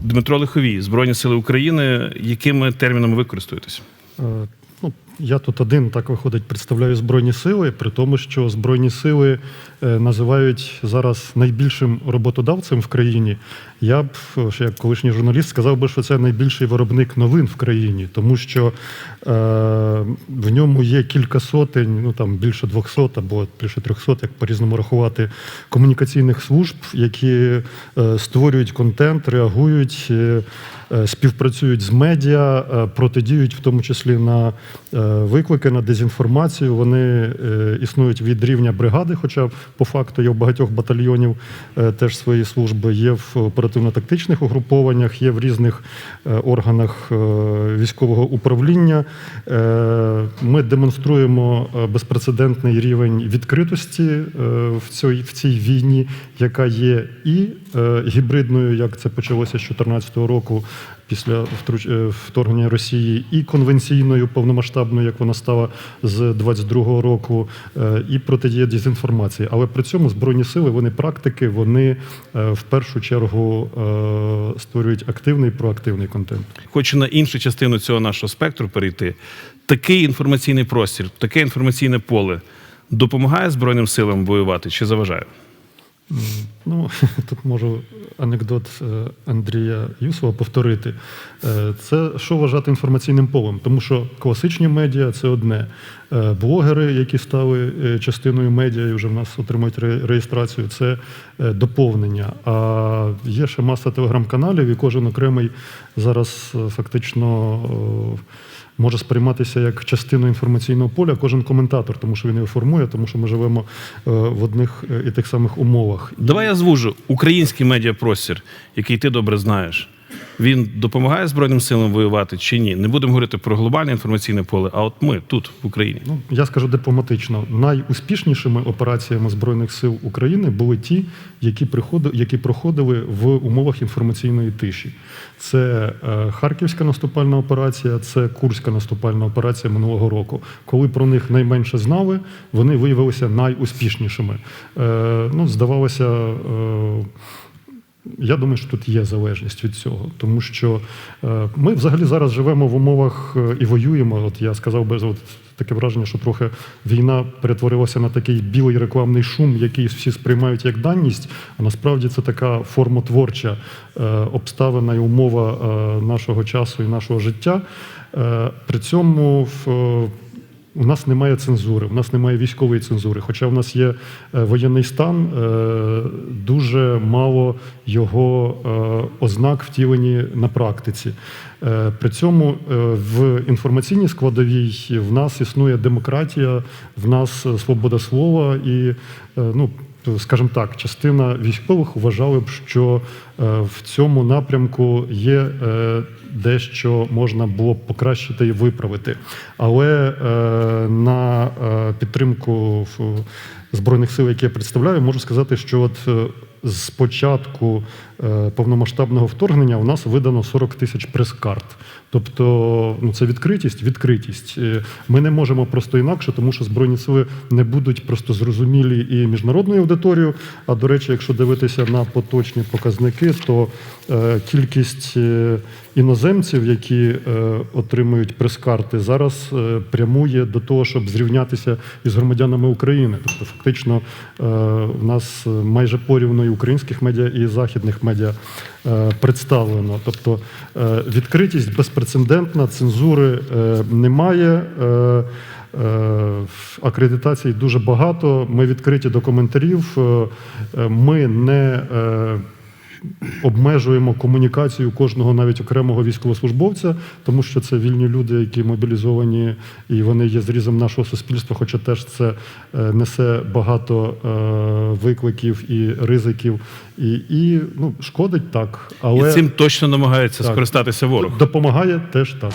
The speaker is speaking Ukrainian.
Дмитро Лиховій, Збройні Сили України. Якими термінами ви користуєтесь? Е, Ну, я тут один так виходить, представляю Збройні сили, при тому, що Збройні сили е, називають зараз найбільшим роботодавцем в країні. Я б, е, як колишній журналіст, сказав би, що це найбільший виробник новин в країні, тому що е, в ньому є кілька сотень, ну там більше 200 або більше 300, як по-різному рахувати, комунікаційних служб, які е, створюють контент, реагують. е, е, Співпрацюють з медіа, е, протидіють в тому числі на е, виклики, на дезінформацію. Вони е, існують від рівня бригади, хоча по факту є в багатьох батальйонів е, теж свої служби, є в оперативно-тактичних угрупованнях, є в різних е, органах військового управління. Ми демонструємо безпрецедентний рівень відкритості в цій, в цій війні, яка є і гібридною, як це почалося з 2014 року після е, вторгнення Росії, і конвенційною повномасштабною, як вона стала з 22 року, е, і протидія дезінформації. Але при цьому збройні сили, вони практики, вони е, в першу чергу створюють активний проактивний контент. Хочу на іншу частину цього нашого спектру перейти. Такий інформаційний простір, таке інформаційне поле допомагає Збройним силам воювати чи заважає? Ну, тут можу анекдот е, Андрія Юсова повторити. Е, Це що вважати інформаційним полем? Тому що класичні медіа це одне. Е, Блогери, які стали частиною медіа і вже в нас отримують реєстрацію, це доповнення. А є ще маса телеграм-каналів, і кожен окремий зараз фактично. Може сприйматися як частину інформаційного поля кожен коментатор, тому що він його формує, тому що ми живемо е, в одних е, і тих самих умовах. Давай я звужу український медіапростір, який ти добре знаєш. Він допомагає Збройним силам воювати чи ні? Не будемо говорити про глобальне інформаційне поле, а от ми тут, в Україні. Ну, я скажу дипломатично, найуспішнішими операціями Збройних сил України були ті, які, приходили, які проходили в умовах інформаційної тиші. Це е, Харківська наступальна операція, це Курська наступальна операція минулого року. Коли про них найменше знали, вони виявилися найуспішнішими. Е, ну, здавалося. Е, я думаю, що тут є залежність від цього, тому що е, ми взагалі зараз живемо в умовах е, і воюємо. От я сказав би, от таке враження, що трохи війна перетворилася на такий білий рекламний шум, який всі сприймають як даність. А насправді це така формотворча е, обставина і умова нашого часу і нашого життя. При цьому в у нас немає цензури, у нас немає військової цензури. Хоча в нас є е, воєнний стан, е, дуже мало його е, ознак втілені на практиці. При цьому в інформаційній складовій в нас існує демократія, в нас свобода слова і ну. Скажімо так, частина військових вважали б, що е, в цьому напрямку є е, дещо можна було б покращити і виправити. Але е, на підтримку збройних сил, які я представляю, можу сказати, що от з початку е, повномасштабного вторгнення у нас видано 40 тисяч прес-карт. Тобто, ну це відкритість, відкритість. Е, Ми не можемо просто інакше, тому що збройні сили не будуть просто зрозумілі і міжнародною аудиторією. А до речі, якщо дивитися на поточні показники, то е, кількість іноземців, які отримують прес-карти, зараз прямує до того, щоб зрівнятися із громадянами України. Тобто, фактично, у нас майже порівну українських медіа і західних медіа е, представлено. Тобто е, відкритість безпрецедентна, цензури е, немає. Акредитацій дуже багато. Ми відкриті до коментарів. Ми не обмежуємо комунікацію кожного навіть окремого військовослужбовця, тому що це вільні люди, які мобілізовані, і вони є зрізом нашого суспільства, хоча теж це е, несе багато е, викликів і ризиків, і, і ну, шкодить так, але І цим точно намагається Так. скористатися ворог. допомагає теж так.